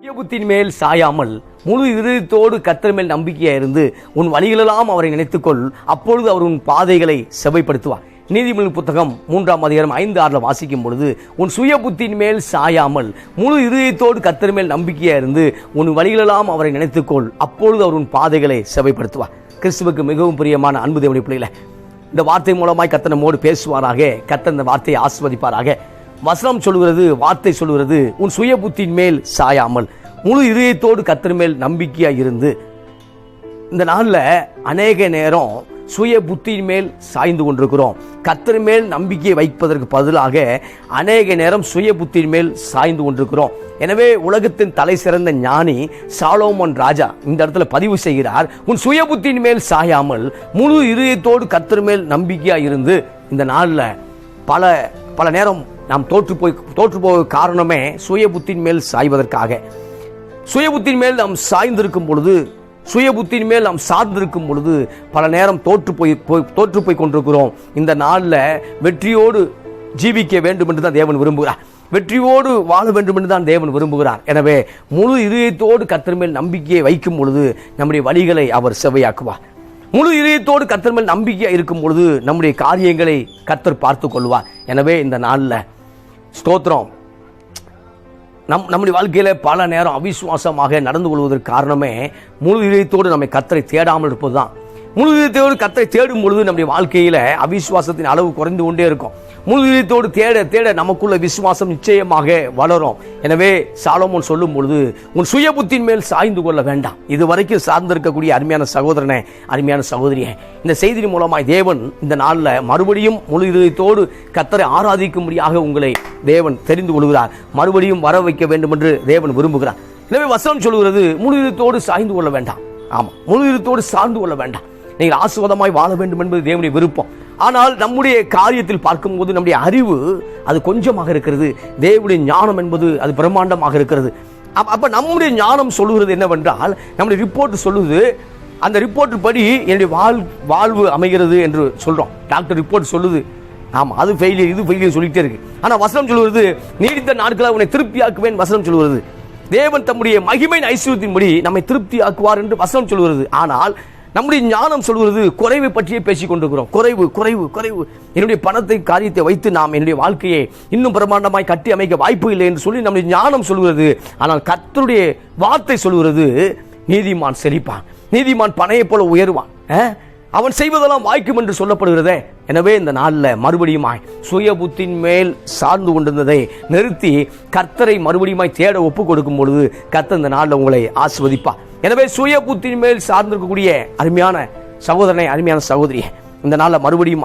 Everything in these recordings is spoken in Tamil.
சுயபுத்தின் மேல் சாயாமல் முழு இருதயத்தோடு கத்தர் மேல் நம்பிக்கையாக இருந்து உன் வழிகளெல்லாம் அவரை நினைத்துக்கொள். அப்பொழுது அவர் உன் பாதைகளை செவைப்படுத்துவார். நீதிமொழி புத்தகம் மூன்றாம் அதிகாரம் ஐந்து ஆறில் வாசிக்கும் பொழுது உன் சுய புத்தியின் மேல் சாயாமல் முழு இருதயத்தோடு கத்தர் மேல் நம்பிக்கையாக இருந்து உன் வழிகளெல்லாம் அவரை நினைத்துக்கொள். அப்பொழுது அவர் உன் பாதைகளை செவைப்படுத்துவார். கிறிஸ்துவுக்கு மிகவும் பிரியமான அன்பு தேவனுடைய பிள்ளைகளை இந்த வார்த்தை மூலமாய் கத்தனமோடு பேசுவாராக கத்த இந்த வார்த்தையை ஆஸ்வதிப்பாராக வசனம் சொல்கிறது வார்த்தை சொல்கிறது உன் சுய புத்தியின் மேல் சாயாமல். முழு இதயத்தோடு கத்திர மேல் நம்பிக்கையாக இருந்து இந்த நாளில் அநேக நேரம் சுய புத்தியின் மேல் சாய்ந்து கொண்டிருக்கிறோம். கத்திர மேல் நம்பிக்கையை வைப்பதற்கு பதிலாக அநேக நேரம் சுய புத்தியின் மேல் சாய்ந்து கொண்டிருக்கிறோம். எனவே உலகத்தின் தலை சிறந்த ஞானி சாலோமன் ராஜா இந்த இடத்துல பதிவு செய்கிறார். உன் சுய புத்தியின் மேல் சாயாமல் முழு இதயத்தோடு கத்திர மேல் நம்பிக்கையாக இருந்து இந்த நாளில் பல பல நேரம் நாம் தோற்று போய் தோற்று போக காரணமே சுயபுத்தியின் மேல் சாய்வதற்காக. சுயபுத்தின் மேல் நாம் சாய்ந்திருக்கும் பொழுது சுய புத்தியின் மேல் நாம் சார்ந்திருக்கும் பொழுது பல நேரம் தோற்று போய் போய் தோற்று போய் கொண்டிருக்கிறோம். இந்த நாளில் வெற்றியோடு ஜீவிக்க வேண்டும் என்று தான் தேவன் விரும்புகிறார். வெற்றியோடு வாழ வேண்டும் என்று தான் தேவன் விரும்புகிறார். எனவே முழு இதயத்தோடு கத்தர் மேல் நம்பிக்கையை வைக்கும் பொழுது நம்முடைய வழிகளை அவர் செவையாக்குவார் முழு இதயத்தோடு கத்தர் மேல் நம்பிக்கையாக இருக்கும் பொழுது நம்முடைய காரியங்களை கத்தர் பார்த்து கொள்வார். எனவே இந்த நாளில் ஸ்தோத்திரம். நம் நம்முடைய வாழ்க்கையில் பல நேரம் அவிசுவாசமாக நடந்து கொள்வதற்கு காரணமே முழு இதயத்தோடு நம்மை கத்தரை தேடாமல் இருப்பது தான் முழு இதயத்தோடு கத்தை தேடும் பொழுது நம்முடைய வாழ்க்கையில அவிசுவாசத்தின் அளவு குறைந்து கொண்டே இருக்கும். முழு இதயத்தோடு தேட தேட நமக்குள்ள விசுவாசம் நிச்சயமாக வளரும். எனவே சாலமோன் சொல்லும் பொழுது உன் சுய புத்தின் மேல் சாய்ந்து கொள்ள வேண்டாம். இதுவரைக்கும் சார்ந்திருக்கக்கூடிய அருமையான சகோதரனே அருமையான சகோதரியே இந்த செய்தியின் மூலமாய் தேவன் இந்த நாளில் மறுபடியும் முழு இதயத்தோடு கத்தரை ஆராதிக்கும்படியாக உங்களை தேவன் தெரிந்து கொள்கிறார். மறுபடியும் வர வைக்க வேண்டும் என்று தேவன் விரும்புகிறார். எனவே வசனம் சொல்கிறது முழு இதயத்தோடு சாய்ந்து கொள்ள வேண்டாம். ஆமா முழு இதயத்தோடு சார்ந்து கொள்ள வேண்டாம். நீங்கள் ஆசுவாதமாய் வாழ வேண்டும் என்பது தேவனுடைய விருப்பம். ஆனால் நம்முடைய காரியத்தில் பார்க்கும்போது நம்முடைய அறிவு அது கொஞ்சமாக இருக்கிறது. தேவனுடைய ஞானம் என்பது அது பிரம்மாண்டமாக இருக்கிறது. அப்போ நம்முடைய ஞானம் சொல்லுகிறது என்னவென்றால் நம்முடைய ரிப்போர்ட் சொல்லுது அந்த ரிப்போர்ட் படி என்னுடைய வாழ் வாழ்வு அமைகிறது என்று சொல்கிறோம் டாக்டர் ரிப்போர்ட் சொல்லுது. ஆமாம் அது ஃபெயிலியர் இது ஃபெயிலியர் சொல்லிகிட்டே இருக்கு. ஆனால் வசனம் சொல்லுவது நீடித்த நாட்களை உன்னை திருப்தியாக்குவேன் வசனம் சொல்லுவது தேவன் தம்முடைய மகிமையின் ஐஸ்வர்யத்தின்படி நம்மை திருப்தி ஆக்குவார் என்று வசனம் சொல்கிறது ஆனால் நம்முடைய ஞானம் சொல்கிறது குறைவு பற்றியே பேசிக் கொண்டிருக்கிறோம். குறைவு குறைவு குறைவு. என்னுடைய பணத்தை காரியத்தை வைத்து நாம் என்னுடைய வாழ்க்கையை இன்னும் பிரமாண்டமாய் கட்டி அமைக்க வாய்ப்பு இல்லை என்று சொல்லி நம்முடைய ஞானம் சொல்கிறது. ஆனால் கர்த்தருடைய வார்த்தை சொல்கிறது நீதிமான் செழிப்பான். நீதிமான் பனையை போல உயருவான். அவன் செய்வதெல்லாம் வாய்க்கும் என்று சொல்லப்படுகிறதே. எனவே இந்த நாளில் மறுபடியுமாய் சுய புத்தின் மேல் சார்ந்து கொண்டிருந்ததை நிறுத்தி கர்த்தரை மறுபடியுமாய் தேட ஒப்பு கொடுக்கும் பொழுது கர்த்தர் இந்த நாளில் உங்களை ஆஸ்வதிப்பார் எனவே சுய புத்தின் மேல் சார்ந்திருக்கக்கூடிய அருமையான சகோதரனை அருமையான சகோதரியை இந்த நாளில் மறுபடியும்?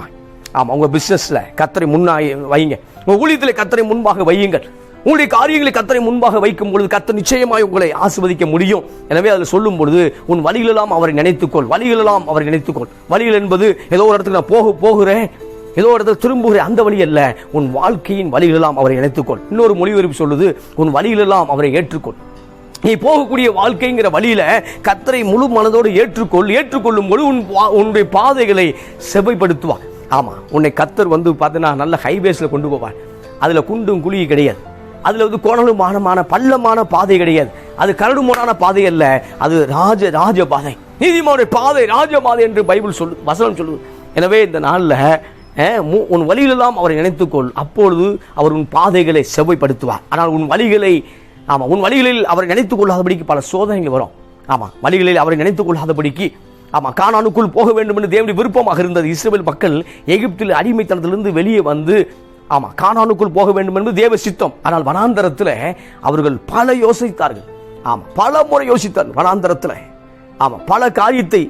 ஆமாம் உங்கள் பிஸ்னஸில் கத்தரை முன்னாய் வையுங்க உங்கள் ஊழியத்தில் கத்தரை முன்பாக வையுங்கள். உங்களுடைய காரியங்களை கத்தரை முன்பாக வைக்கும் பொழுது கத்த நிச்சயமாய் உங்களை ஆசிர்வதிக்க முடியும். எனவே அதில் சொல்லும் பொழுது உன் வழிகளெல்லாம் அவரை நினைத்துக்கொள். வழிகளெல்லாம் அவரை நினைத்துக்கொள். வழிகள் என்பது ஏதோ ஒரு இடத்துக்கு நான் போக போகிறேன். ஏதோ ஒரு இடத்துல திரும்புகிறேன். அந்த வழி அல்ல. உன் வாழ்க்கையின் வழிகளெல்லாம் அவரை நினைத்துக்கொள். இன்னொரு மொழிபெயர்ப்பு சொல்லுது உன் வழிகளெல்லாம் அவரை ஏற்றுக்கொள். நீ போகக்கூடிய வாழ்க்கைங்கிற வழியில கத்தரை முழு மனதோடு ஏற்றுக்கொள் ஏற்றுக்கொள்ளும் பொழுது உன் உன்னுடைய பாதைகளை செவ்வைப்படுத்துவார் ஆமாம் உன்னை கத்தர் வந்து பார்த்தீங்கன்னா நல்ல ஹைவேஸில் கொண்டு போவார். அதில் குண்டும் குழியும் கிடையாது. அதில் வந்து கோணலுமானமான பள்ளமான பாதை கிடையாது. அது கரடுமுறான பாதை அல்ல அது ராஜ ராஜ பாதை. நீதிமானுடைய பாதை ராஜ பாதை என்று பைபிள் சொல்லு வசனம் சொல்லுது. எனவே இந்த நாளில் உன் வழியிலெல்லாம் அவரை நினைத்துக்கொள். அப்பொழுது அவர் உன் பாதைகளை செவ்வைப்படுத்துவார். ஆனால் உன் வழிகளை ஆமாம் உன் வழிகளில் அவரை நினைத்துக் கொள்ளாதபடிக்கு பல சோதனைகள் வரும். ஆமாம் வழிகளில் அவரை நினைத்துக் கொள்ளாதபடிக்கு ஆமா கானானுக்குள் போக வேண்டும் என்று தேவனுடைய விருப்பமாக இருந்தது. இஸ்ரேல் மக்கள் எகிப்தில் அடிமைத்தனத்திலிருந்து வெளியே வந்து ஆமா கானானுக்குள் போக வேண்டும் என்பது தேவ சித்தம். ஆனால் வனாந்தரத்தில் அவர்கள் பல யோசித்தார்கள். ஆமா பல முறை யோசித்தார்கள் வனாந்தரத்தில். ஆமா பல காரியத்தை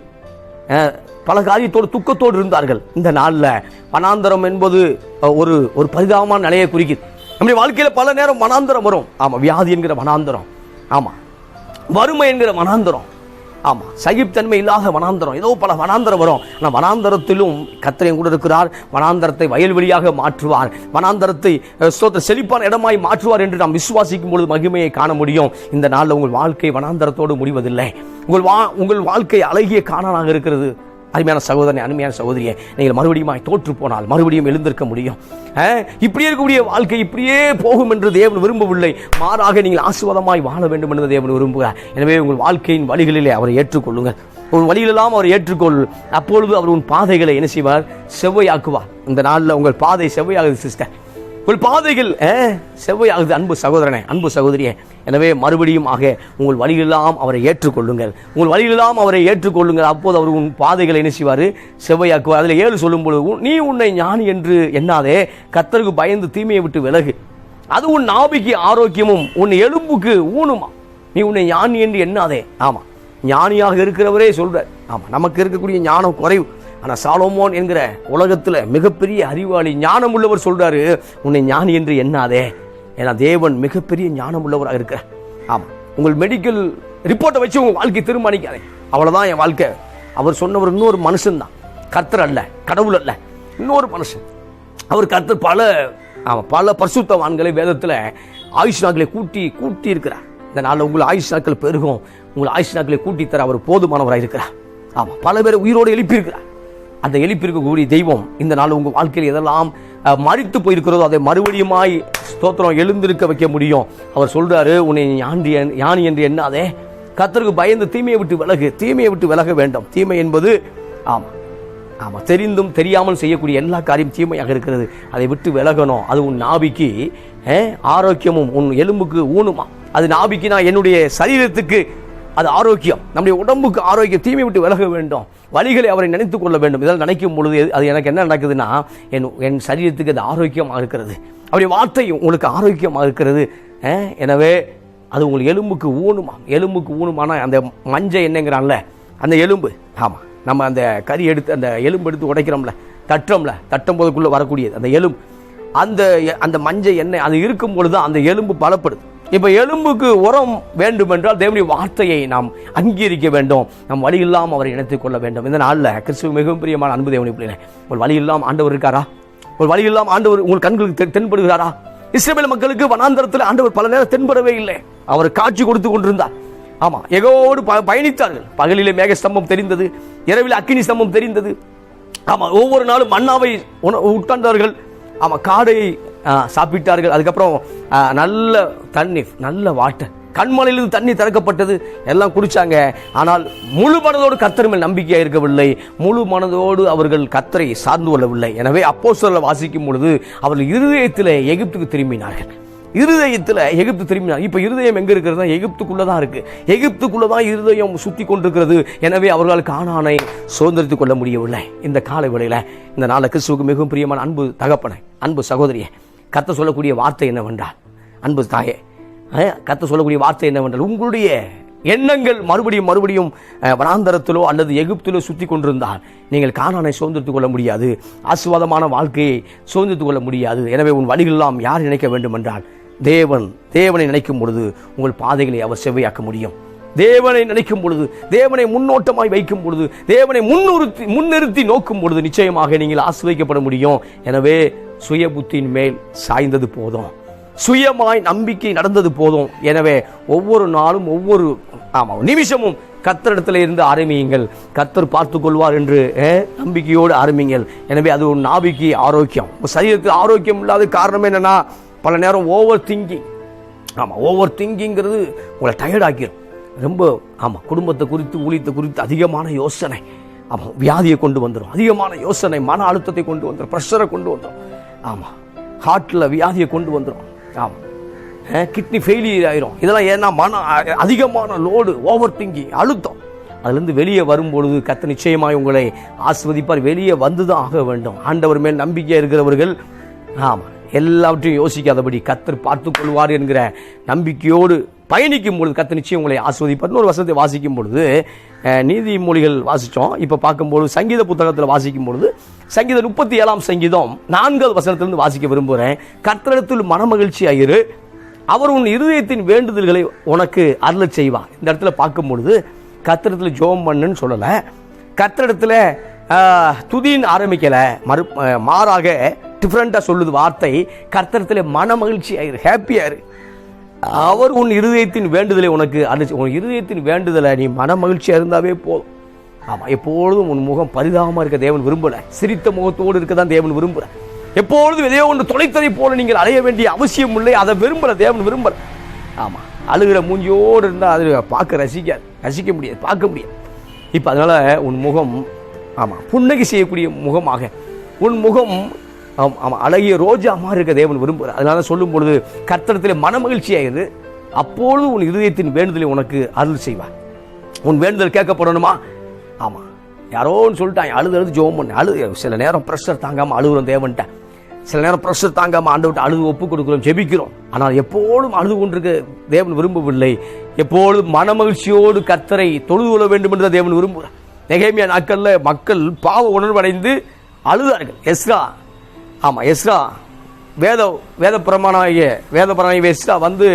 பல காரியத்தோடு துக்கத்தோடு இருந்தார்கள். இந்த நாளில் வனாந்தரம் என்பது ஒரு ஒரு பரிதாபமான நிலையை குறிக்குது. நம்முடைய வாழ்க்கையில் பல நேரம் மனாந்தரம் வரும். ஆமாம் வியாதி என்கிற வனாந்தரம் ஆமா. வறுமை என்கிற வனாந்தரம் ஆமா. சகிப்தன்மை இல்லாத வனாந்தரம் ஏதோ பல வனாந்தரம் வரும். ஆனால் வனாந்தரத்திலும் கத்திரையும் கூட இருக்கிறார். வனாந்தரத்தை வயல்வெளியாக மாற்றுவார். வனாந்தரத்தை அஹ், ஸ்தோத்திர செழிப்பான இடமாய் மாற்றுவார் என்று நாம் விசுவாசிக்கும் பொழுது மகிமையை காண முடியும். இந்த நாளில் உங்கள் வாழ்க்கை வனாந்தரத்தோடு முடிவதில்லை. உங்கள் வா உங்கள் வாழ்க்கை அழகிய காணலாக இருக்கிறது. அருமையான சகோதரனை அருமையான சகோதரியை நீங்கள் மறுபடியும் தோற்று போனால் மறுபடியும் எழுந்திருக்க முடியும். இப்படியே இருக்கக்கூடிய வாழ்க்கை இப்படியே போகும் என்று தேவன் விரும்பவில்லை. மாறாக நீங்கள் ஆசுவாதமாய் வாழ வேண்டும் என்று தேவன் விரும்புகிறார். எனவே உங்கள் வாழ்க்கையின் வழிகளிலே அவரை ஏற்றுக்கொள்ளுங்கள். உன் வழியிலெல்லாம் அவர் ஏற்றுக்கொள். அப்பொழுது அவர் உன் பாதைகளை என்ன செய்வார்? செவ்வையாக்குவார். இந்த நாளில் உங்கள் பாதை செவ்வையாகுது சிஸ்டர் உங்கள் பாதைகள் செவ்வையாகுது அன்பு சகோதரனே அன்பு சகோதரியே. எனவே மறுபடியும் ஆக உங்கள் வழிகளெல்லாம் அவரை ஏற்றுக்கொள்ளுங்கள். உங்கள் வழிகளெல்லாம் அவரை ஏற்றுக்கொள்ளுங்கள். அப்போது அவர் உன் பாதைகளை என்ன செய்வார்? செவ்வையாக்குவார். அதில் ஏழு சொல்லும் பொழுது நீ உன்னை ஞானி என்று எண்ணாதே கத்தருக்கு பயந்து தீமையை விட்டு விலகு. அது உன் நாபிக்கு ஆரோக்கியமும் உன் எலும்புக்கு ஊனுமா. நீ உன்னை ஞானி என்று எண்ணாதே. ஆமாம் ஞானியாக இருக்கிறவரே சொல்கிறார் ஆமாம் நமக்கு இருக்கக்கூடிய ஞானம் குறைவு. ஆனால் சாலோமோன் என்கிற உலகத்தில் மிகப்பெரிய அறிவாளி ஞானம் உள்ளவர் சொல்கிறாரு உன்னை ஞானி என்று எண்ணாதே. ஏன்னா தேவன் மிகப்பெரிய ஞானம் உள்ளவராக இருக்க. ஆமாம் உங்கள் மெடிக்கல் ரிப்போர்ட்டை வச்சு உங்கள் வாழ்க்கை தீர்மானிக்காதே. அவ்வளோதான் என் வாழ்க்கை. அவர் சொன்னவர் இன்னொரு மனுஷன் தான். கர்த்தர் அல்ல கடவுள் அல்ல. இன்னொரு மனுஷன். அவர் கர்த்தர் பல ஆமாம் பல பரிசுத்தவான்களை வேதத்தில் ஆயுஷ் நாட்களை கூட்டி கூட்டி இருக்கிறார். இந்த நாளில் உங்கள் ஆயுஷ் நாட்கள் பெருகும். உங்கள் ஆயுஷ் நாட்களை கூட்டி தர அவர் போதுமானவராக இருக்கிறார் ஆமாம் பல பேரை உயிரோடு எழுப்பியிருக்கிறார். அந்த எழுப்பியிருக்கக்கூடிய தெய்வம் இந்த நாள் உங்கள் வாழ்க்கையில் எதெல்லாம் மறித்து போயிருக்கிறதோ அதை மறுபடியுமாய் ஸ்தோத்திரம் எழுந்திருக்க வைக்க முடியும். அவர் சொல்றாரு உன்னை யாண்டி ஞானி என்று எண்ணாதே. கத்தருக்கு பயந்து தீமையை விட்டு விலகு. தீமையை விட்டு விலக வேண்டும். தீமை என்பது ஆமாம் ஆமாம் தெரிந்தும் தெரியாமல் செய்யக்கூடிய எல்லா காரியம் தீமையாக இருக்கிறது. அதை விட்டு விலகணும். அது உன் நாபிக்கு ஆரோக்கியமும் உன் எலும்புக்கு ஊனுமா. அது நாபிக்குனா என்னுடைய சரீரத்துக்கு அது ஆரோக்கியம். நம்முடைய உடம்புக்கு ஆரோக்கியம். தீமை விட்டு விலக வேண்டும். வழிகளை அவரை நினைத்து கொள்ள வேண்டும். இதெல்லாம் நினைக்கும் பொழுது அது எனக்கு என்ன நடக்குதுன்னா என் என் சரீரத்துக்கு அது ஆரோக்கியமாக இருக்கிறது. அவருடைய வார்த்தையும் உங்களுக்கு ஆரோக்கியமாக இருக்கிறது. எனவே அது உங்களுக்கு எலும்புக்கு ஊனுமா எலும்புக்கு ஊனுமானா அந்த மஞ்சள் என்னங்கிறான்ல அந்த எலும்பு. ஆமாம் நம்ம அந்த கறி எடுத்து அந்த எலும்பு எடுத்து உடைக்கிறோம்ல தட்டுறோம்ல தட்டும் போதுக்குள்ளே வரக்கூடியது அந்த எலும்பு. அந்த அந்த மஞ்சள் எண்ணெய் அது இருக்கும் பொழுது அந்த எலும்பு பலப்படுது. இப்போ எலும்புக்கு உரம் வேண்டும் என்றால் தேவனுடைய வார்த்தையை நாம் அங்கீகரிக்க வேண்டும். நம் வழி இல்லாமல் அவரை இணைத்துக் கொள்ள வேண்டும். இந்த நாளில் கிறிஸ்துவ மிகவும் பிரியமான அன்பு தேவனுடைய பிள்ளைங்க ஒரு வழி இல்லாமல் ஆண்டவர் இருக்காரா? ஒரு வழி இல்லாமல் ஆண்டவர் உங்கள் கண்களுக்கு தெ- தென்படுகிறாரா? இஸ்ரேல் மக்களுக்கு வனாந்தரத்தில் ஆண்டவர் பல நேரம் தென்படவே இல்லை. அவர் காட்சி கொடுத்து கொண்டிருந்தார். ஆமாம் எகோடு ப- பயணித்தார்கள். பகலிலே மேக ஸ்தம்பம் தெரிந்தது இரவில் அக்கினி ஸ்தம்பம் தெரிந்தது. ஆமாம் ஒவ்வொரு நாளும் மன்னாவை உண- உட்கார்ந்தார்கள் ஆமாம் காடை சாப்பிட்டார்கள். அதுக்கப்புறம் நல்ல தண்ணி நல்ல வாட்டர். கண்மலையிலிருந்து தண்ணி திறக்கப்பட்டது. எல்லாம் குடிச்சாங்க. ஆனால் முழு மனதோடு கத்தர் மேல் நம்பிக்கையாக இருக்கவில்லை. முழு மனதோடு அவர்கள் கத்தரை சார்ந்து கொள்ளவில்லை. எனவே அப்போ வாசிக்கும் பொழுது அவர்கள் இருதயத்தில் எகிப்துக்கு திரும்பினார்கள். இருதயத்தில் எகிப்து திரும்பினார். இப்போ இருதயம் எங்கே இருக்கிறது? எகிப்துக்குள்ளே தான் இருக்குது எகிப்துக்குள்ளே தான் இருதயம் சுற்றி கொண்டிருக்கிறது. எனவே அவர்கள் காணானை சுதந்திரித்துக் கொள்ள முடியவில்லை. இந்த காலை வேளையில் இந்த நாளை கிறிஸ்துவுக்கு மிகவும் பிரியமான அன்பு தகப்பனை அன்பு சகோதரியை கத்த சொல்லக்கூடிய வார்த்தை என்னவென்றால் அன்பு தாயே கத்த சொல்லக்கூடிய வார்த்தை என்னவென்றால் உங்களுடைய எண்ணங்கள் மறுபடியும் மறுபடியும் வனாந்தரத்திலோ அல்லது எகிப்திலோ சுற்றி கொண்டிருந்தால் நீங்கள் காணானை சுதந்திரத்துக் கொள்ள முடியாது. ஆசுவாதமான வாழ்க்கையை சுதந்திரத்துக் கொள்ள முடியாது. எனவே உன் வழிகளெல்லாம் யார் நினைக்க வேண்டும் என்றால் தேவன் தேவனை நினைக்கும் பொழுது உங்கள் பாதைகளை அவர் செவ்வையாக்க முடியும். தேவனை நினைக்கும் பொழுது தேவனை முன்னோட்டமாய் வைக்கும் பொழுது தேவனை முன்னிறுத்தி முன்னிறுத்தி நோக்கும் பொழுது நிச்சயமாக நீங்கள் ஆசிர்வதிக்கப்பட முடியும். எனவே சுய புத்தியின் மேல் சாய்ந்தது போதும். சுயமாய் நம்பிக்கை நடந்தது போதும். எனவே ஒவ்வொரு நாளும் ஒவ்வொரு ஆமாம் நிமிஷமும் கத்தரிடத்தில் இருந்து ஆரம்பியுங்கள். கத்தர் பார்த்து கொள்வார் என்று நம்பிக்கையோடு ஆரம்பிங்கள் எனவே அது ஒரு நாபிக்கு ஆரோக்கியம். உங்க சரீரத்துக்கு ஆரோக்கியம் இல்லாத காரணம் என்னன்னா பல நேரம் ஓவர் திங்கிங் ஆமாம் ஓவர் திங்கிங்கிறது உங்களை டயர்டாக்கிடும் ரொம்ப ஆமாம் குடும்பத்தை குறித்து ஊழியத்தை குறித்து அதிகமான யோசனை. ஆமாம் வியாதியை கொண்டு வந்துடும் அதிகமான யோசனை மன அழுத்தத்தை கொண்டு வந்துடும் ப்ரெஷரை கொண்டு வந்துடும் ஆமாம் ஹார்ட்டில் வியாதியை கொண்டு வந்துடும் ஆமாம் கிட்னி ஃபெயிலியர் ஆயிரும். இதெல்லாம் ஏன்னா மன அதிகமான லோடு ஓவர் திங்கிங் அழுத்தம். அதுலேருந்து வெளியே வரும்பொழுது கத்த நிச்சயமாய் உங்களை ஆஸ்வதிப்பார். வெளியே வந்து தான் ஆக வேண்டும். ஆண்டவர் மேல் நம்பிக்கை இருக்கிறவர்கள் ஆமாம் எல்லாவற்றையும் யோசிக்காதபடி கத்தர் பார்த்து கொள்வார் என்கிற நம்பிக்கையோடு பயணிக்கும் பொழுது கத்த நிச்சயம் உங்களை ஆஸ்வதிப்பார் ஒரு வசனத்தை வாசிக்கும் பொழுது நீதிமொழிகள் வாசித்தோம் இப்போ பார்க்கும்போது சங்கீத புத்தகத்தில் வாசிக்கும் பொழுது சங்கீத முப்பத்தி ஏழாம் சங்கீதம் நான்காவது வசனத்திலிருந்து வாசிக்க விரும்புகிறேன் கர்த்தரிடத்தில் மனமகிழ்ச்சி ஆயிரு. அவர் உன் இருதயத்தின் வேண்டுதல்களை உனக்கு அருளச் செய்வார். இந்த இடத்துல பார்க்கும் பொழுது கத்திரத்தில் ஜோம் பண்ணுன்னு சொல்லலை. கத்திரத்தில் துதின்னு ஆரம்பிக்கலை. மறு மாறாக டிஃப்ரெண்ட்டாக சொல்லுது வார்த்தை. கர்த்தரத்தில் மன மகிழ்ச்சி ஆயிரு ஹாப்பியாரு அவர் உன் இருதயத்தின் வேண்டுதலை உனக்கு அருளி உன் இருதயத்தின் வேண்டுதலை நீ மன மகிழ்ச்சியாக இருந்தாவே போதும். ஆமாம் எப்பொழுதும் உன் முகம் பரிதாபமாக இருக்க தேவன் விரும்பல. சிரித்த முகத்தோடு இருக்க தான் தேவன் விரும்புகிறேன் எப்பொழுதும் எதையோ ஒன்று தொலைத்ததை போல நீங்கள் அடைய வேண்டிய அவசியம் இல்லை. அதை விரும்புகிற தேவன் விரும்புகிற ஆமாம் அழுகிற மூஞ்சியோடு இருந்தால் அது பார்க்க ரசிக்காது. ரசிக்க முடியாது பார்க்க முடியாது. இப்போ அதனால் உன் முகம் ஆமாம் புன்னகை செய்யக்கூடிய முகமாக. உன் முகம் ஆமாம் அழகிய ரோஜா மாதிரி இருக்க தேவன் விரும்புகிறார். அதனால சொல்லும் பொழுது கர்த்தரத்தில் மனமகிழ்ச்சியாயிரு. அப்பொழுது உன் இதயத்தின் வேண்டுதலை உனக்கு அருள் செய்வார். உன் வேண்டுதல் கேட்கப்படணுமா? ஆமாம் யாரோன்னு சொல்லிட்டான் அழுது அழுது ஜோம் பண்ண அழு. சில நேரம் ப்ரெஷர் தாங்காமல் அழுகுறோம் தேவன்ட்ட. சில நேரம் ப்ரெஷர் தாங்காமல் ஆண்டவர்கிட்ட அழுது ஒப்பு கொடுக்குறோம் ஜெபிக்கிறோம். ஆனால் எப்போதும் அழுது கொண்டிருக்க தேவன் விரும்பவில்லை. எப்பொழுதும் மனமகிழ்ச்சியோடு கத்தரை தொழுது கொள்ள வேண்டும் என்று தான் தேவன் விரும்புகிறார். நெகேமியா நாட்களில் மக்கள் பாவ உணர்வடைந்து அழுதார்கள். எஸ்ரா ஆமாம் எஸ்ரா வேத வேத பிரமாணாகிய வேத பிரமாண எஸ்ரா வந்து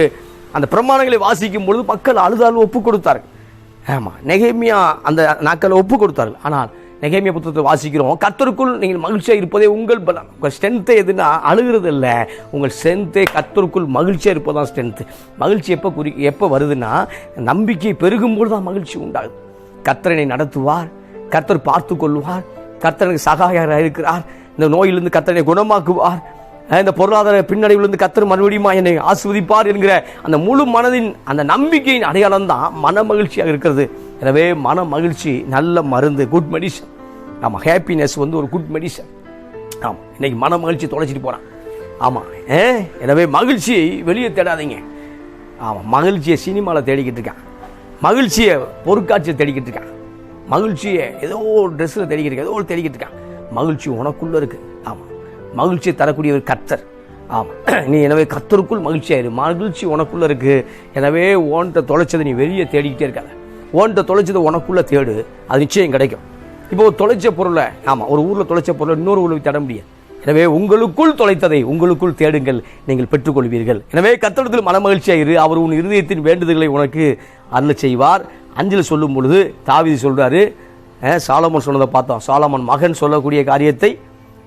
அந்த பிரமாணங்களை வாசிக்கும் பொழுது மக்கள் அழுதால் ஒப்பு கொடுத்தார்கள். ஆமாம் நெகேமியா அந்த நாட்களை ஒப்பு கொடுத்தார்கள். ஆனால் நெகேமியா புத்தகத்தை வாசிக்கிறோம். கத்தருக்குள் நீங்கள் மகிழ்ச்சியாக இருப்பதே உங்கள் பலம். உங்கள் ஸ்ட்ரென்த்தை எதுனா அழுகிறது இல்லை உங்கள் ஸ்ட்ரென்த்தே கத்தருக்குள் மகிழ்ச்சியாக இருப்பதான் ஸ்ட்ரென்த்து மகிழ்ச்சி எப்போ குறி எப்போ வருதுன்னா நம்பிக்கை பெருகும்போது தான் மகிழ்ச்சி உண்டாகுது. கத்தரனை நடத்துவார். கர்த்தர் பார்த்து கொள்வார். கர்த்தருக்கு சகாயராக இருக்கிறார் இந்த நோயிலிருந்து கத்தனை குணமாக்குவார். இந்த பொருளாதார பின்னடைவிலிருந்து கத்தர் மறுபடியுமா என்னை ஆஸ்வதிப்பார் என்கிற அந்த முழு மனதின் அந்த நம்பிக்கையின் அடையாளம் தான் மன மகிழ்ச்சியாக இருக்கிறது. எனவே மன மகிழ்ச்சி நல்ல மருந்து குட் மெடிசன் ஆமாம் ஹாப்பினஸ் வந்து ஒரு குட் மெடிசன் ஆமாம் இன்னைக்கு மன மகிழ்ச்சி தொலைச்சிட்டு போகிறான் ஆமாம் ஏ எனவே மகிழ்ச்சியை வெளியே தேடாதீங்க. ஆமாம் மகிழ்ச்சியை சினிமாவில் தேடிக்கிட்டு இருக்கான். மகிழ்ச்சியை பொருட்காட்சியை தேடிக்கிட்டு இருக்கான். மகிழ்ச்சியை ஏதோ ஒரு ட்ரெஸ்ஸில் தேடிக்கிட்டு இருக்கான். ஏதோ ஒரு தேடிக்கிட்டு இருக்கான். மகிழ்ச்சி உனக்குள்ளே இருக்கு. ஆமாம் மகிழ்ச்சியை தரக்கூடிய ஒரு கத்தர் ஆமாம் நீ எனவே கர்த்தருக்குள் மகிழ்ச்சியாயிரு மகிழ்ச்சி உனக்குள்ளே இருக்கு. எனவே ஓன்ட்ட தொலைச்சதை நீ வெளியே தேடிக்கிட்டே இருக்காத. ஓன்ட்ட தொலைச்சதை உனக்குள்ளே தேடு. அது நிச்சயம் கிடைக்கும். இப்போ ஒரு தொலைச்ச பொருளை ஆமாம் ஒரு ஊரில் தொலைச்ச பொருளை இன்னொரு ஊரில் தேட முடியாது. எனவே உங்களுக்குள் தொலைத்ததை உங்களுக்குள் தேடுங்கள். நீங்கள் பெற்றுக்கொள்வீர்கள். எனவே கத்தடத்தில் மனமகிழ்ச்சியாயிரு அவர் உன் இருதயத்தின் வேண்டுதல்களை உனக்கு அருள் செய்வார். அஞ்சல் சொல்லும் பொழுது தாவிதி சொல்கிறாரு சாலமன் சொன்னதை பார்த்தோம். சாலமன் மகன் சொல்லக்கூடிய காரியத்தை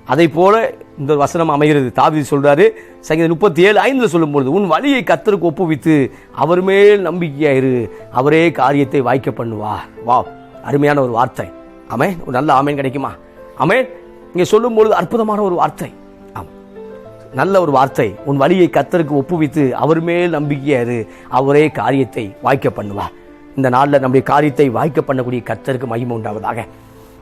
அதை போல இந்த வசனம் அமைகிறது. தாவீது சொல்றாரு சங்கீதம் முப்பத்தி ஏழு ஐந்துல சொல்லும் பொழுது உன் வழியை கத்தருக்கு ஒப்புவித்து அவர் மேல் நம்பிக்கையாயிரு அவரே காரியத்தை வாய்க்க பண்ணுவா வா அருமையான ஒரு வார்த்தை. அமே ஒரு நல்ல ஆமேன் கிடைக்குமா? ஆமென். இங்கே சொல்லும் பொழுது அற்புதமான ஒரு வார்த்தை. ஆம். நல்ல ஒரு வார்த்தை. உன் வழியை கத்தருக்கு ஒப்புவித்து அவர் மேல் நம்பிக்கையாரு அவரே காரியத்தை வாய்க்க பண்ணுவார். இந்த நாளில் நம்முடைய காரியத்தை வாய்க்க பண்ணக்கூடிய கத்தருக்கு மகிமை உண்டாவதாக.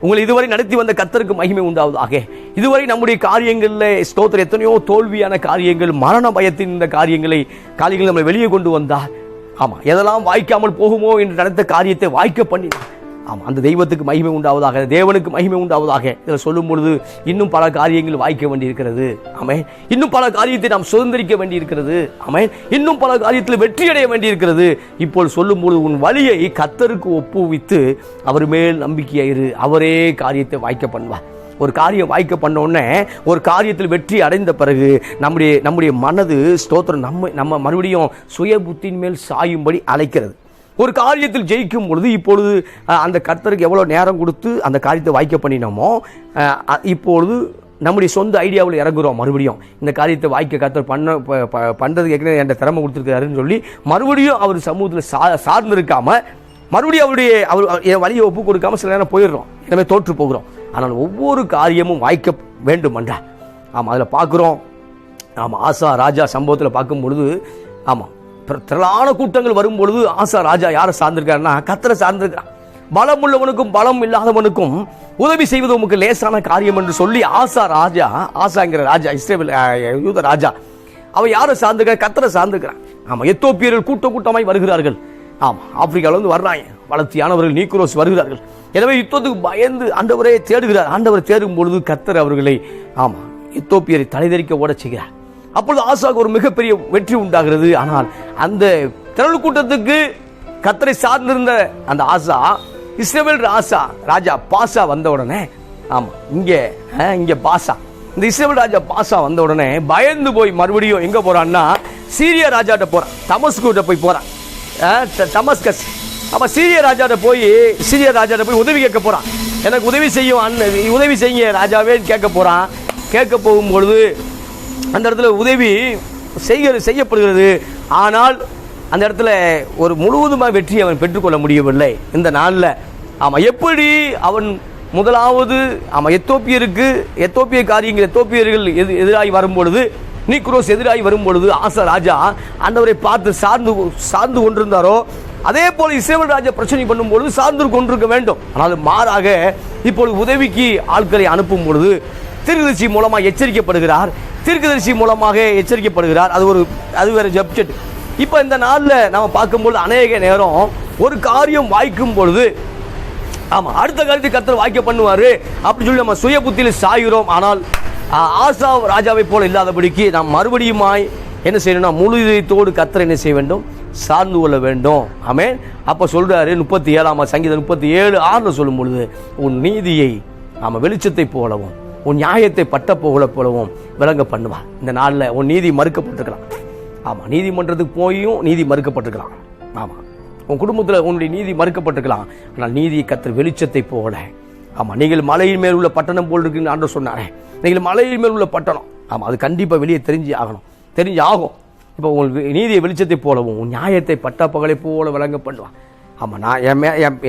உங்களை இதுவரை நடத்தி வந்த கத்தருக்கு மகிமை உண்டாவதாக. இதுவரை நம்முடைய காரியங்களில் ஸ்தோத்திரம் எத்தனையோ தோல்வியான காரியங்கள் மரண பயத்தின் இந்த காரியங்களை காரியங்களை நம்மளை வெளியே கொண்டு வந்தார். ஆமா எதெல்லாம் வாய்க்காமல் போகுமோ என்று நடந்த காரியத்தை வாய்க்க பண்ணினார். ஆமாம் அந்த தெய்வத்துக்கு மகிமை உண்டாவதாக தேவனுக்கு மகிமை உண்டாவதாக இதில் சொல்லும் பொழுது இன்னும் பல காரியங்கள் வாய்க்க வேண்டியிருக்கிறது. ஆமே இன்னும் பல காரியத்தை நாம் சுதந்திரிக்க வேண்டியிருக்கிறது. ஆமே இன்னும் பல காரியத்தில் வெற்றி அடைய வேண்டியிருக்கிறது. இப்போ சொல்லும் பொழுது உன் வழியை கத்தருக்கு ஒப்புவித்து அவர் மேல் நம்பிக்கையாயிரு அவரே காரியத்தை வாய்க்க பண்ணுவார் ஒரு காரியம் வாய்க்க பண்ண உடனே ஒரு காரியத்தில் வெற்றி அடைந்த பிறகு நம்முடைய நம்முடைய மனது ஸ்தோத்திரம் நம்ம நம்ம மறுபடியும் சுய புத்தியின் மேல் சாயும்படி அழைக்கிறது. ஒரு காரியத்தில் ஜெயிக்கும் பொழுது இப்பொழுது அந்த கர்த்தருக்கு எவ்வளோ நேரம் கொடுத்து அந்த காரியத்தை வாய்க்க பண்ணினோமோ இப்பொழுது நம்முடைய சொந்த ஐடியாவில் இறங்குறோம் மறுபடியும். இந்த காரியத்தை வாய்க்க கர்த்தர் பண்ண ப- ஏற்கனவே என் திறமை கொடுத்துருக்காருன்னு சொல்லி மறுபடியும் அவர் சமூகத்தில் சா சார்ந்து இருக்காமல் மறுபடியும் அவருடைய அவர் என் வழியை ஒப்பு கொடுக்காம சில நேரம் போயிடுறோம். எனவே தோற்று போகிறோம். ஆனால் ஒவ்வொரு காரியமும் வாய்க்க வேண்டும் என்றா ஆமாம் அதில் பார்க்குறோம். ஆமாம் ஆசா ராஜா சம்பவத்தில் பார்க்கும் பொழுது ஆமாம் திரளான கூட்டங்கள் வரும்பொழுது ஆசா ராஜா யாரை சார்ந்திருக்காருன்னா கத்தரை சார்ந்திருக்கிறான். பலம் உள்ளவனுக்கும் பலம் இல்லாதவனுக்கும் உதவி செய்வது உமக்கு லேசான காரியம் என்று சொல்லி ஆசா ராஜா ஆசாங்கிற ராஜா இஸ்ரேல் யூத ராஜா அவன் யாரை சார்ந்திருக்கான் கத்தரை சார்ந்திருக்கிறான். ஆமாம் எத்தோப்பியர்கள் கூட்ட கூட்டமாய் வருகிறார்கள் ஆமாம் ஆப்பிரிக்காவிலேருந்து வர்றாங்க. வளர்த்தியானவர்கள் நீக்குரோஸ் வருகிறார்கள். எனவே யுத்தத்துக்கு பயந்து ஆண்டவரே தேடுகிறார். ஆண்டவர் தேடும் பொழுது கத்தர் அவர்களை ஆமாம் எத்தோப்பியரை தலைதறிக்க ஓட செய்கிறார். அப்பொழுது ஆசாக்கு ஒரு மிகப்பெரிய வெற்றி உண்டாகிறது. ஆனால் அந்த திரள் கூட்டத்துக்கு கத்தரை சார்ந்திருந்த அந்த ஆசா இஸ்ரவேல் ராசா ராஜா பாசா வந்த உடனே ஆமா இங்க அஹ், இங்க பாசா. இந்த இஸ்ரவேல் ராஜா பாசா வந்த உடனே பயந்து போய் மறுபடியும் எங்க போறான்னா சீரிய ராஜாட்ட போறான் தமஸ்குட்ட போய் போறான். தமஸ்கஸ். ட- அப்ப சீரிய ராஜாட்ட போய் சீரிய ராஜாட்ட போய் உதவி கேட்க போறான். எனக்கு உதவி செய்யும் அண்ணன் உதவி செய்யுங்க ராஜாவே கேட்க போறான். கேட்க போகும்பொழுது அந்த இடத்துல உதவி செய்ய செய்யப்படுகிறது. ஆனால் அந்த இடத்துல ஒரு முழுவதுமாக வெற்றி அவன் பெற்றுக்கொள்ள முடியவில்லை. இந்த நாளில் ஆமாம் எப்படி அவன் முதலாவது ஆமாம் எத்தோப்பியருக்கு எத்தோப்பிய காரியங்கள் எத்தோப்பியர்கள் எது எதிராகி வரும் பொழுது நீக்ரோஸ் எதிராகி வரும்பொழுது ஆசா ராஜா ஆண்டவரை பார்த்து சார்ந்து சார்ந்து கொண்டிருந்தாரோ அதே போல இசேவல் ராஜா பிரச்சனை பண்ணும் பொழுது சார்ந்து கொண்டிருக்க வேண்டும். ஆனால் மாறாக இப்பொழுது உதவிக்கு ஆட்களை அனுப்பும் பொழுது தீர்க்கதரிசி மூலமாக எச்சரிக்கப்படுகிறார். தீர்க்கதரிசி மூலமாக எச்சரிக்கப்படுகிறார். அது ஒரு அது வேறு சப்ஜெக்ட் இப்போ இந்த நாளில் நம்ம பார்க்கும்பொழுது அநேக நேரம் ஒரு காரியம் வாய்க்கும் பொழுது ஆமாம் அடுத்த காலத்தை கத்தர் வாய்க்க பண்ணுவார் அப்படி சொல்லி நம்ம சுய புத்தியில் சாகிறோம் ஆனால் ஆசா ராஜாவை போல இல்லாதபடிக்கு நாம் மறுபடியுமாய் என்ன செய்யணும்னா முழு இதயத்தோடு கத்தரை என்ன செய்ய வேண்டும்? சார்ந்து கொள்ள வேண்டும். ஆமென். அப்போ சொல்கிறாரு முப்பத்தி ஏழாம் சங்கீதம் முப்பத்தி ஏழு ஆறில் சொல்லும் பொழுது உன் நீதியை நாம் வெளிச்சத்தை போலவும் உன் நியாயத்தை பட்ட புகழ போலவும் விளங்க பண்ணுவார் இந்த நாளில் உன் நீதி மறுக்கப்பட்டிருக்கலாம். ஆமாம் நீதிமன்றத்துக்கு போயும் நீதி மறுக்கப்பட்டிருக்கலாம். ஆமாம் உன் குடும்பத்தில் உன்னுடைய நீதி மறுக்கப்பட்டிருக்கலாம். ஆனால் நீதியை கத்திர வெளிச்சத்தை போல ஆமாம் நீங்கள் மலையின் மேல் உள்ள பட்டணம் போல் இருக்குன்னு ஆண்டு சொன்னாரே. நீங்கள் மலையின் மேல் உள்ள பட்டணம். ஆமாம் அது கண்டிப்பாக வெளியே தெரிஞ்சு ஆகணும். தெரிஞ்சு ஆகும் இப்போ உங்கள் நீதியை வெளிச்சத்தை போலவும் உன் நியாயத்தை பட்ட பகலை போல விளங்க பண்ணுவான். ஆமாம் நான் என் மே என்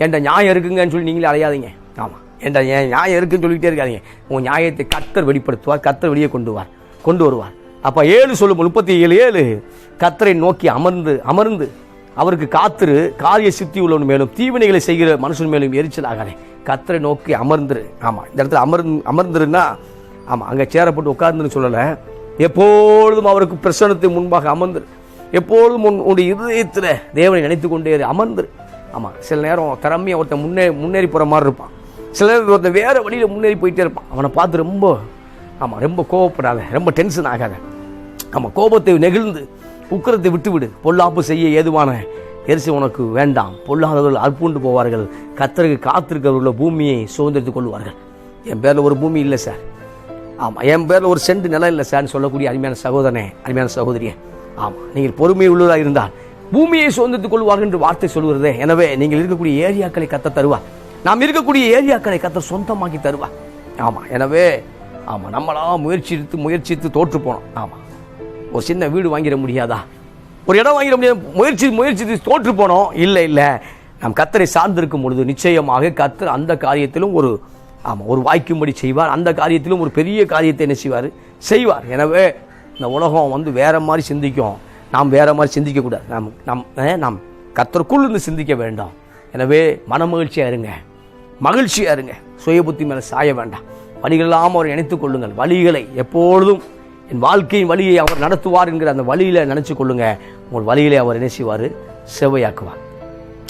என்கிட்ட நியாயம் இருக்குங்கன்னு சொல்லி நீங்களே அலையாதீங்க. ஆமாம் ஏண்டா என் நியாயம் இருக்குன்னு சொல்லிக்கிட்டே இருக்காதீங்க. உன் நியாயத்தை கத்தர் வெளிப்படுத்துவார் கத்தர் வெளியே கொண்டு வார் கொண்டு வருவார். அப்போ ஏழு சொல்லும் முப்பத்தி ஏழு. ஏழு கத்தரை நோக்கி அமர்ந்து அமர்ந்து அவருக்கு காத்திரு காரிய சித்தி உள்ளவன் மேலும் தீவினைகளை செய்கிற மனுஷன் மேலும் எரிச்சல் ஆகாதே கத்தரை நோக்கி அமர்ந்துரு. ஆமாம் இந்த இடத்துல அமர் அமர்ந்துருன்னா ஆமாம் அங்கே சேரப்பட்டு உட்கார்ந்துன்னு சொல்லலை. எப்பொழுதும் அவருக்கு பிரசனத்தை முன்பாக அமர்ந்துரு. எப்பொழுதும் உன் உன்னுடைய இருதயத்துல தேவனை நினைத்து கொண்டே அமர்ந்துரு. ஆமாம் சில நேரம் திறமையை ஒருத்தன் முன்னே முன்னேறி போகிற மாதிரி இருப்பான். சில நேரம் ஒருத்தன் வேற முன்னேறி போயிட்டே இருப்பான். அவனை பார்த்து ரொம்ப ஆமாம் ரொம்ப கோவப்படாத ரொம்ப டென்ஷன் ஆகாத. ஆமாம் கோபத்தை நெகிழ்ந்து உக்கரத்தை விட்டுவிடு. பொல்லாப்பு செய்ய ஏதுவான எரிசி உனக்கு வேண்டாம். பொல்லாதவர்கள் அற்புண்டு போவார்கள். கத்தருக்கு காத்திருக்கிறவர்கள பூமியை சுதந்திரத்துக் கொள்வார்கள். என் பேரில் ஒரு பூமி இல்லை சார் ஆமாம் என் பேரில் ஒரு சென்ட் நிலம் இல்லை சார்னு சொல்லக்கூடிய அருமையான சகோதரனே அருமையான சகோதரியே. ஆமாம் நீங்கள் பொறுமை உள்ளதாக இருந்தால் பூமியை சுதந்திரத்துக் கொள்வார்கள் என்று வார்த்தை சொல்கிறதே எனவே நீங்கள் இருக்கக்கூடிய ஏரியாக்களை கத்த தருவார். நாம் இருக்கக்கூடிய ஏரியாக்களை கத்த சொந்தமாக்கி தருவார் ஆமாம் எனவே ஆமாம் நம்மளா முயற்சித்து முயற்சித்து தோற்று போனோம். ஆமாம் ஒரு சின்ன வீடு வாங்கிட முடியாதா? ஒரு இடம் வாங்கிட முடியாது. முயற்சி முயற்சி தோற்று போனோம். இல்லை இல்லை. நாம் கத்தரை சார்ந்திருக்கும் பொழுது நிச்சயமாக கத்தர் அந்த காரியத்திலும் ஒரு ஆமாம் ஒரு வாய்க்கும்படி செய்வார். அந்த காரியத்திலும் ஒரு பெரிய காரியத்தை என்ன செய்வார்? செய்வார். எனவே இந்த உலகம் வந்து வேறு மாதிரி சிந்திக்கும். நாம் வேறு மாதிரி சிந்திக்கக்கூடாது. நாம் நம் நாம் கத்தருக்குள் இருந்து சிந்திக்க வேண்டாம். எனவே மனமகிழ்ச்சியாக இருங்க. மகிழ்ச்சியாக இருங்க. சுய புத்தி மேலே சாய வேண்டாம். வழிகளெல்லாம் அவர் நினைத்துக் கொள்ளுங்கள். வழிகளை எப்பொழுதும் என் வாழ்க்கையின் வழியை அவர் நடத்துவார் என்கிற அந்த வழியில் நினச்சி கொள்ளுங்க. உங்கள் வழியிலே அவர் என்ன செய்வார்? செவ்வையாக்குவார்.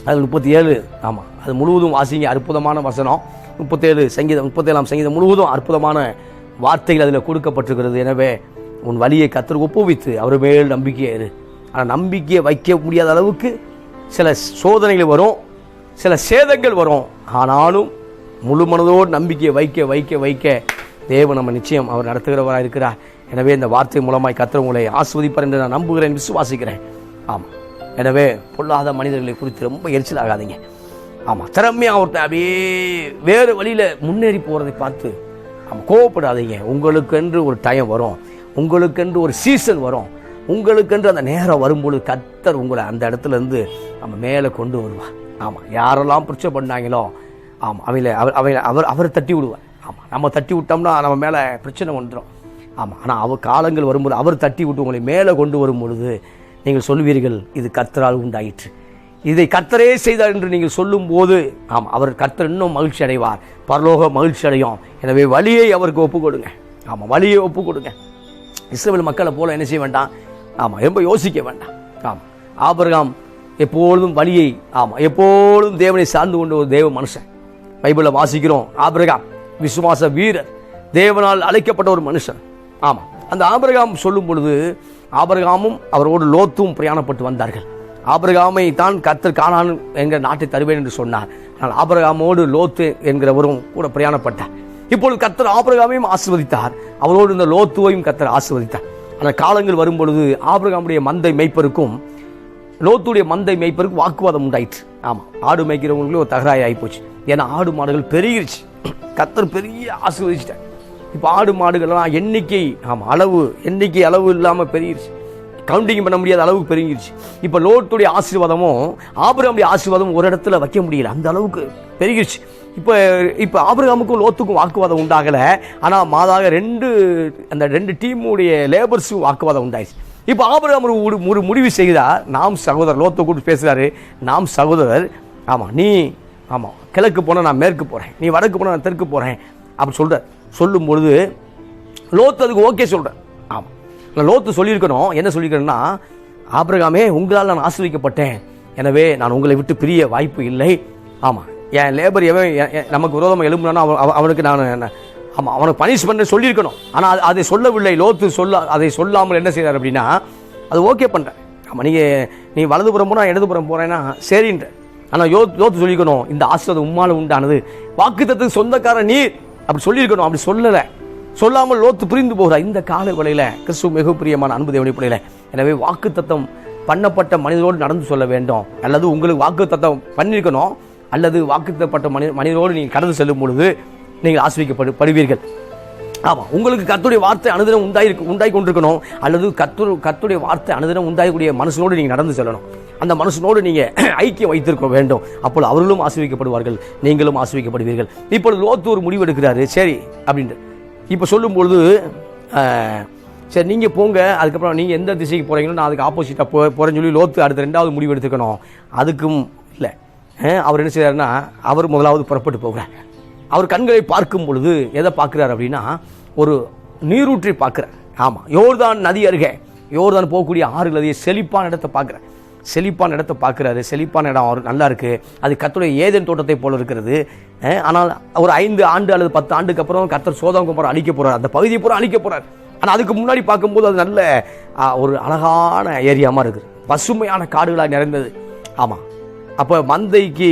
அது முப்பத்தி ஏழு ஆமாம் அது முழுவதும் வாசிங்க. அற்புதமான வசனம். முப்பத்தேழு சங்கீதம் முப்பத்தேழாம் சங்கீதம் முழுவதும் அற்புதமான வார்த்தைகள் அதில் கொடுக்கப்பட்டிருக்கிறது. எனவே உன் வழியை கத்தர் ஒப்புவித்து அவர் மேல் நம்பிக்கையை இரு. ஆனால் நம்பிக்கையை வைக்க முடியாத அளவுக்கு சில சோதனைகள் வரும். சில சேதங்கள் வரும். ஆனாலும் முழு மனதோடு நம்பிக்கையை வைக்க வைக்க வைக்க தேவன் நம்ம நிச்சயம் அவர் நடத்துகிறவராக இருக்கிறார். எனவே இந்த வார்த்தை மூலமாய் கத்தர் உங்களை ஆஸ்வதிப்பார் என்று நான் நம்புகிறேன் விசுவாசிக்கிறேன். ஆமாம். எனவே பொல்லாத மனிதர்களை குறித்து ரொம்ப எரிச்சல் ஆகாதீங்க ஆமாம். திறமையாக ஒருத்தன் அப்படியே வேறு வழியில் முன்னேறி போகிறதை பார்த்து ஆமாம் கோவப்படாதீங்க. உங்களுக்கென்று ஒரு டைம் வரும். உங்களுக்கென்று ஒரு சீசன் வரும். உங்களுக்கென்று அந்த நேரம் வரும்பொழுது கத்தர் உங்களை அந்த இடத்துல இருந்து நம்ம மேலே கொண்டு வருவார். ஆமாம் யாரெல்லாம் பிரச்சனை பண்ணாங்களோ ஆமாம் அவங்கள அவர் அவங்கள அவர் அவரை தட்டி விடுவார். ஆமாம் நம்ம தட்டி விட்டோம்னா நம்ம மேலே பிரச்சனை வந்துடும் ஆமாம் ஆனால் அவர் காலங்கள் வரும்போது அவர் தட்டி விட்டு உங்களை மேலே கொண்டு வரும் பொழுது நீங்கள் சொல்வீர்கள் இது கர்த்தரால் உண்டாயிற்று. இதை கர்த்தரே செய்தார் என்று நீங்கள் சொல்லும்போது ஆமாம் அவர் கர்த்தர் இன்னும் மகிழ்ச்சி அடைவார். பரலோக மகிழ்ச்சி அடையும். எனவே வழியை அவருக்கு ஒப்பு கொடுங்க. ஆமாம் வழியை ஒப்பு கொடுங்க. இஸ்ரேல் மக்களை போல என்ன செய்ய வேண்டாம்? ஆமாம் ரொம்ப யோசிக்க வேண்டாம். ஆமாம் ஆபிரகாம் எப்பொழுதும் வழியை ஆமாம் எப்பொழுதும் தேவனை சார்ந்து கொண்ட ஒரு தேவ மனுஷன். பைபிளில் வாசிக்கிறோம் ஆபிரகாம் விசுவாச வீரர் தேவனால் அழைக்கப்பட்ட ஒரு மனுஷன். ஆமாம் அந்த ஆபிரகாம் சொல்லும் பொழுது ஆபிரகாமும் அவரோடு லோத்தும் பிரயாணப்பட்டு வந்தார்கள். ஆபிரகாமை தான் கர்த்தர் காணான் என்கிற நாட்டை தருவேன் என்று சொன்னார். ஆனால் ஆபிரகாமோடு லோத்து என்கிறவரும் கூட பிரயாணப்பட்டார். இப்பொழுது கத்தர் ஆபிரகாமையும் ஆசிர்வதித்தார். அவரோடு இந்த லோத்துவையும் கத்தர் ஆசிர்வதித்தார். ஆனால் காலங்கள் வரும் பொழுது ஆபிரகாமுடைய மந்தை மெய்ப்பருக்கும் லோத்துடைய மந்தை மேய்ப்பருக்கு வாக்குவாதம் உண்டாயிற்று. ஆமாம் ஆடு மேய்க்கிறவங்களுக்கு ஒரு தகராறு ஆகிப்போச்சு ஏன்னா ஆடு மாடுகள் பெருகிருச்சு. கத்தர் பெரிய ஆசீர்வதிச்சிட்டார். இப்போ ஆடு மாடுகள்லாம் எண்ணிக்கை ஆமாம் அளவு எண்ணிக்கை அளவு இல்லாமல் பெருகிருச்சு. கவுண்டிங் பண்ண முடியாத அளவுக்கு பெருங்கிருச்சு இப்போ லோத்துடைய ஆசீர்வாதமும் ஆபிரகாமுடைய ஆசீர்வாதம் ஒரு இடத்துல வைக்க முடியல. அந்த அளவுக்கு பெருகிருச்சு. இப்போ இப்போ ஆபிரகாமுக்கும் லோத்துக்கும் வாக்குவாதம் உண்டாகலை. ஆனால் மாதாக ரெண்டு அந்த ரெண்டு டீமுடைய லேபர்ஸும் வாக்குவாதம் உண்டாயிடுச்சு. இப்போ ஆபிரகாம் ஒரு ஒரு- முடிவு செய்தார். நாம் சகோதரர் லோத்தை கூட்டு பேசுகிறாரு நாம் சகோதரர் ஆமாம் நீ ஆமாம் கிழக்கு போனால் நான் மேற்கு போகிறேன் நீ வடக்கு போனால் நான் தெற்கு போகிறேன் அப்படி சொல்கிறார் சொல்லும் பொழுது லோத்து அதுக்கு ஓகே சொல்கிறேன் ஆமாம் நான் லோத்து சொல்லியிருக்கணும். என்ன சொல்லியிருக்கேன்னா ஆபிரகாமே உங்களால் நான் ஆசிரியப்பட்டேன் எனவே நான் உங்களை விட்டு பிரிய வாய்ப்பு இல்லை. ஆமாம் என் லேபர் எவன் நமக்கு விரோதமாக எழும்புனானோ அவனுக்கு நான் ஆமாம் ஆமாம் அவனுக்கு பனிஷ்மெண்ட் சொல்லியிருக்கணும். ஆனால் அதை சொல்லவில்லை. லோத்து சொல்ல அதை சொல்லாமல் என்ன செய்கிறார் அப்படின்னா அது ஓகே பண்ணுறேன் ஆமாம் நீங்கள் நீ வலதுபுறம் போனால் இடதுபுறம் போகிறேன்னா சரின்ற. ஆனால் யோ யோத்து சொல்லிக்கணும் இந்த ஆசீர்வாதம் உம்மால உண்டானது. வாக்குத்தத்துக்கு சொந்தக்கார நீர். அப்படி சொல்லியிருக்கணும் அப்படி சொல்லலை. சொல்லாமல் லோத்து புரிந்து போகிறார் இந்த கால வேளையில கிறிஸ்துவ மிக பிரியமான அன்பு தேவனை பிள்ளையில எனவே வாக்குத்தத்தம் பண்ணப்பட்ட மனிதரோடு நடந்து சொல்ல வேண்டும். அல்லது உங்களுக்கு வாக்குத்தத்தம் பண்ணியிருக்கணும் அல்லது வாக்குத்தப்பட்ட மனித மனிதரோடு நீங்கள் கடந்து செல்லும் பொழுது நீங்கள் ஆசிரியப்படு படுவீர்கள். ஆமாம் உங்களுக்கு கத்துடைய வார்த்தை அனுதினம் உண்டாயிருக்கு உண்டாய் கொண்டிருக்கணும் அல்லது கத்து கத்துடைய வார்த்தை அனுதினம் உண்டாயக்கூடிய மனசனோடு நீங்கள் நடந்து செல்லணும். அந்த மனுஷனோடு நீங்கள் ஐக்கியம் வைத்திருக்க வேண்டும். அப்போது அவர்களும் ஆசிரியப்படுவார்கள் நீங்களும் ஆசிரியப்படுவீர்கள் இப்பொழுது லோத்து ஒரு முடிவு எடுக்கிறாரு சரி அப்படின்ட்டு. இப்போ சொல்லும்பொழுது சரி நீங்கள் போங்க. அதுக்கப்புறம் நீங்கள் எந்த திசைக்கு போகிறீங்களோ நான் அதுக்கு ஆப்போசிட்டாக போ போகிறேன்னு சொல்லி லோத்து அடுத்த ரெண்டாவது முடிவு எடுத்துக்கணும் அதுக்கும் இல்லை. அவர் என்ன செய்கிறாருன்னா அவர் முதலாவது புறப்பட்டு போகிறார். அவர் கண்களை பார்க்கும் பொழுது எதை பார்க்குறாரு அப்படின்னா ஒரு நீரூற்றி பார்க்குறார். ஆமாம் யோர்தான் நதி அருகே யோர்தான் போகக்கூடிய ஆறு நதியை செழிப்பான இடத்தை பார்க்குறார். செழிப்பான இடத்தை பார்க்குறாரு. செழிப்பான இடம் அவர் நல்லா இருக்குது அது கர்த்தருடைய ஏதேன் தோட்டத்தை போல இருக்கிறது. ஆனால் ஒரு ஐந்து ஆண்டு அல்லது பத்து ஆண்டுக்கு அப்புறம் கத்தர் சோதம் குமாரம் அழிக்க போகிறார் அந்த பகுதியை பூரா அழிக்க போகிறார் ஆனால் அதுக்கு முன்னாடி பார்க்கும்போது அது நல்ல ஒரு அழகான ஏரியாமா இருக்குது பசுமையான காடுகளாக நிறைந்தது. ஆமாம் அப்போ மந்தைக்கு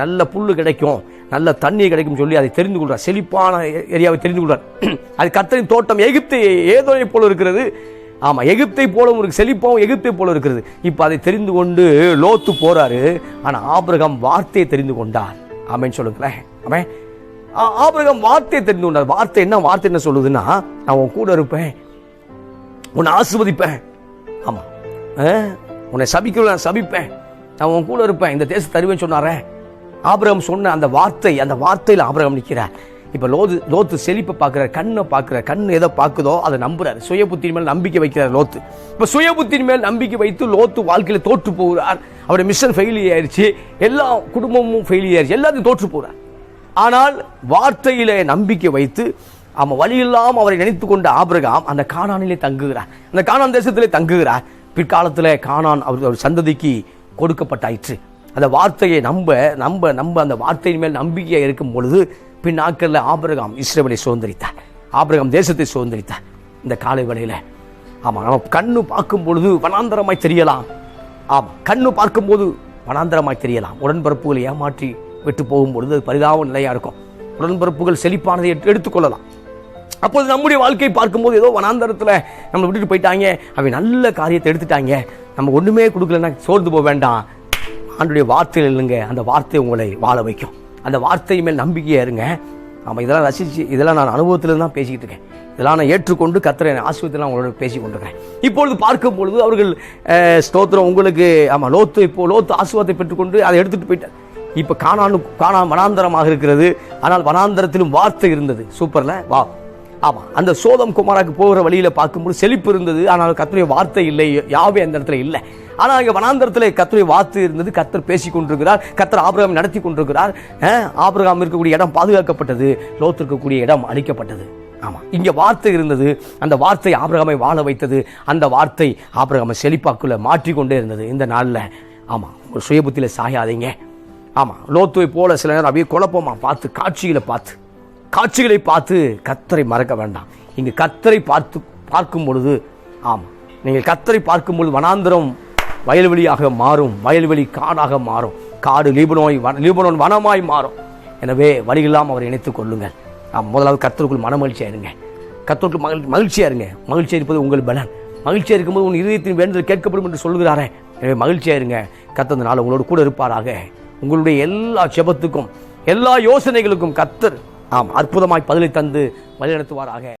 நல்ல புல் கிடைக்கும். நல்ல தண்ணி கிடைக்கும் சொல்லி அதை தெரிந்து கொள்றார். செழிப்பான ஏரியாவை தெரிந்து கொள்றார். அது கத்தரின் தோட்டம் எகிப்து ஏதோனை போல இருக்கிறது. ஆமா எகிப்தை போலவும் இருக்கு செழிப்பாவும் எகிப்தை போல இருக்கிறது. இப்போ அதை தெரிந்து கொண்டு லோத்து போறாரு. ஆனா ஆபிரகம் வார்த்தையை தெரிந்து கொண்டார். ஆமேன்னு சொல்லுங்களேன். ஆமே ஆ- வார்த்தையை தெரிந்து கொண்டார். வார்த்தை என்ன வார்த்தை என்ன சொல்லுதுன்னா நான் உன் கூட இருப்பேன். உன்னை ஆசிர்வதிப்பேன். ஆமா. ஆ? உன்னை சபிக்கல நான் சபிப்பேன். நான் உன் கூட இருப்பேன். இந்த தேசத்தை தருவேன்னு சொன்னாரே. ஆபிரகம் சொன்ன அந்த வார்த்தை அந்த வார்த்தையில் ஆபிரகம் நிற்கிறார். இப்போ லோது லோத்து செழிப்பை பார்க்குறாரு கண்ணை பார்க்குற கண் எதை பார்க்குதோ அதை நம்புறாரு. சுய புத்தின் மேல் நம்பிக்கை வைக்கிறார் லோத்து. இப்போ சுய புத்தின் மேல் நம்பிக்கை வைத்து லோத்து வாழ்க்கையில் தோற்று போகிறார். அவருடைய மிஷன் ஃபெயிலியர் ஆயிடுச்சு எல்லா குடும்பமும் ஃபெயிலியர் ஆயிடுச்சு எல்லாத்தையும் தோற்று போகிறார் ஆனால் வார்த்தையிலே நம்பிக்கை வைத்து அவன் வழியில்லாமல் அவரை நினைத்து கொண்ட ஆபிரகாம் அந்த காணானிலே தங்குகிறார். அந்த காணான் தேசத்திலே தங்குகிறார். பிற்காலத்தில் காணான் அவர் அவர் சந்ததிக்கு கொடுக்கப்பட்டாயிற்று. அந்த வார்த்தையை நம்ப நம்ப நம்ப அந்த வார்த்தையின் மேல் நம்பிக்கையாக இருக்கும் பொழுது பின் நாட்களில் ஆபிரகாம் இஸ்ரேவனை சுதந்திரித்தார். ஆபிரகாம் தேசத்தை சுதந்திரித்தார். இந்த காலை வேளையில் ஆமாம் நம்ம கண்ணு பார்க்கும் பொழுது வனாந்தரமாய் தெரியலாம். ஆமாம் கண்ணு பார்க்கும்போது வனாந்தரமாய் தெரியலாம். உடன்பரப்புகளை ஏமாற்றி விட்டு போகும்பொழுது அது பரிதாப நிலையாக இருக்கும். உடன்பரப்புகள் செழிப்பானதை எடுத்து- எடுத்துக்கொள்ளலாம். அப்போது நம்முடைய வாழ்க்கையை பார்க்கும்போது ஏதோ வனாந்தரத்தில் நம்மளை விட்டுட்டு போயிட்டாங்க. அவன் நல்ல காரியத்தை எடுத்துட்டாங்க. நம்ம ஒன்றுமே கொடுக்கலன்னா சோர்ந்து போக வேண்டாம். ஆண்டுடைய வார்த்தையில் இல்லைங்க அந்த வார்த்தை உங்களை வாழ வைக்கும். அந்த வார்த்தை மேல் நம்பிக்கையாக இருங்க. ஆமாம் இதெல்லாம் ரசிச்சு இதெல்லாம் நான் அனுபவத்தில் தான் பேசிக்கிட்டு இருக்கேன். இதெல்லாம் நான் ஏற்றுக்கொண்டு கத்திர ஆசிரியத்தில் உங்களோட பேசி கொண்டிருக்கேன் இப்பொழுது பார்க்கும் பொழுது அவர்கள் ஸ்தோத்திரம் உங்களுக்கு ஆமாம் லோத்து இப்போ லோத்து ஆசீர்வாதத்தை பெற்றுக்கொண்டு அதை எடுத்துகிட்டு போயிட்டார். இப்போ காணானு காணா வனாந்தரமாக இருக்கிறது. ஆனால் வனாந்தரத்திலும் வார்த்தை இருந்தது. சூப்பரில்? வா. ஆமாம் அந்த சோதம் குமாராக்கு போகிற வழியில் பார்க்கும்போது செழிப்பு இருந்தது. ஆனால் கத்துடைய வார்த்தை இல்லை. யாவே அந்த இடத்துல இல்லை. ஆனால் அங்கே வனாந்தரத்தில் கத்துரை வார்த்தை இருந்தது. கத்தர் பேசி கொண்டிருக்கிறார். கத்தர் ஆபிரகாம் நடத்தி கொண்டிருக்கிறார். ஆபிரகாம் இருக்கக்கூடிய இடம் பாதுகாக்கப்பட்டது. லோத்து இருக்கக்கூடிய இடம் அழிக்கப்பட்டது. ஆமாம் இங்கே வார்த்தை இருந்தது. அந்த வார்த்தை ஆபிரகாமை வாழ வைத்தது. அந்த வார்த்தை ஆபிரகாமை செழிப்பாக்குள்ளே மாற்றிக்கொண்டே இருந்தது. இந்த நாளில் ஆமாம் ஒரு சுயபுத்தியில் சாயாதீங்க. ஆமாம் லோத்துவை போல சில நேரம் அப்படியே குழப்பமா பார்த்து காட்சிகளை பார்த்து. காட்சிகளை பார்த்து கத்தரை மறக்க வேண்டாம். இங்கு கத்தரை பார்த்து பார்க்கும் பொழுது ஆம். நீங்கள் கத்தரை பார்க்கும் பொழுது வனாந்திரம் வயல்வெளியாக மாறும் வயல்வெளி காடாக மாறும் காடு லீபனோய் லீபனோன் வனமாய் மாறும். எனவே வழியெல்லாம் அவரை இணைத்துக் கொள்ளுங்கள். ஆம், முதலாவது கத்தருக்குள் மனமகிழ்ச்சியா இருங்க கத்தருக்குள் மகிழ் மகிழ்ச்சியாக இருங்க மகிழ்ச்சியா இருப்பது உங்கள் பலன். மகிழ்ச்சியா இருக்கும்போது உன் இதயத்தின் வேண்டுதல் கேட்கப்படும் என்று சொல்கிறாரே எனவே மகிழ்ச்சியா இருங்க கத்தந்த நாள் உங்களோடு கூட இருப்பாராக. உங்களுடைய எல்லா செபத்துக்கும் எல்லா யோசனைகளுக்கும் கத்தர் ஆம் அற்புதமாய் பதிலை தந்து வழிநடத்துவாராக.